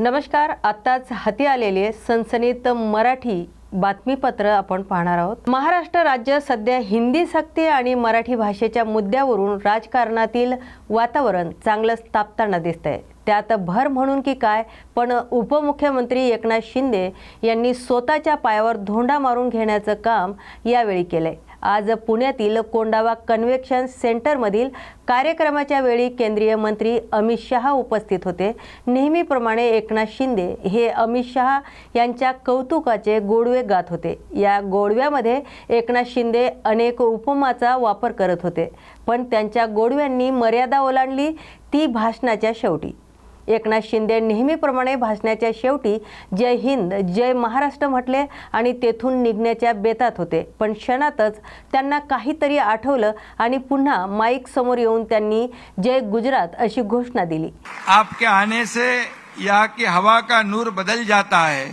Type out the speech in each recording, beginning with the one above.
नमस्कार आत्ताच हाती आलेले सनसनीत मराठी बातमीपत्र आपण पाहणार आहोत. महाराष्ट्र राज्य सध्या हिंदी सक्ती आणि मराठी भाषेच्या मुद्द्यावरून राजकारणातील वातावरण चांगलंच तापताना दिसतंय. त्यात भर म्हणून की काय पण उपमुख्यमंत्री एकनाथ शिंदे यांनी स्वतःच्या पायावर धोंडा मारून घेण्याचं काम यावेळी केलंय. आज पुण्यातील कोंडावा कन्व्हेक्शन सेंटरमधील कार्यक्रमाच्या वेळी केंद्रीय मंत्री अमित शहा उपस्थित होते. नेहमीप्रमाणे एकनाथ शिंदे हे अमित शहा यांच्या कौतुकाचे गोडवे गात होते. या गोडव्यामध्ये एकनाथ शिंदे अनेक उपमाचा वापर करत होते पण त्यांच्या गोडव्यांनी मर्यादा ओलांडली ती भाषणाच्या शेवटी. एकनाथ शिंदे नेहमीप्रमाणे भाषणाच्या शेवटी जय हिंद जय महाराष्ट्र म्हटले आणि तेथून निघण्याच्या बेतात होते. पण क्षणातच त्यांना काहीतरी आठवलं आणि पुन्हा माईक समोर येऊन त्यांनी जय गुजरात अशी घोषणा दिली. आपके आने से यहाँ की हवा का नूर बदल जाता है.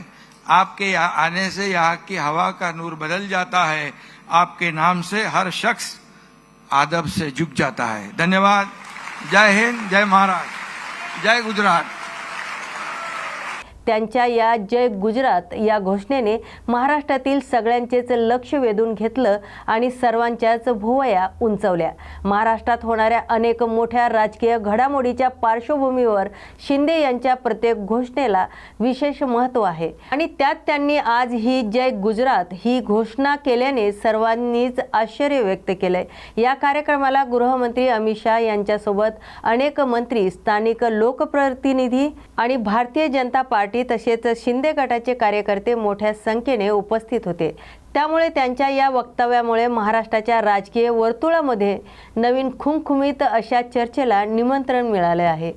आपके यहाँ आने से यहाँ की हवा का नूर बदल जाता है. आपके नाम से हर शख्स आदब से झुक जाता है. धन्यवाद. जय हिंद जय महाराज जय गुजरात. त्यांच्या या जय गुजरात या घोषणेने महाराष्ट्रातील सगळ्यांचेच लक्ष वेधून घेतलं आणि सर्वांच्याच भुवया उंचवल्या. महाराष्ट्रात होणाऱ्या अनेक मोठ्या राजकीय घडामोडीच्या पार्श्वभूमीवर शिंदे यांच्या प्रत्येक घोषणेला विशेष महत्त्व आहे. आणि त्यात त्यांनी आज ही जय गुजरात ही घोषणा केल्याने सर्वांनीच आश्चर्य व्यक्त केलंय. या कार्यक्रमाला गृहमंत्री अमित शहा यांच्यासोबत अनेक मंत्री स्थानिक लोकप्रतिनिधी आणि भारतीय जनता पार्टी तसेच शिंदे गटाचे कार्यकर्ते मोठ्या संख्येने उपस्थित होते. त्यामुळे त्यांच्या या वक्तव्यामुळे महाराष्ट्राच्या राजकीय वर्तुळामध्ये नवीन खुमखुमीत अशा चर्चेला निमंत्रण मिळाले आहे.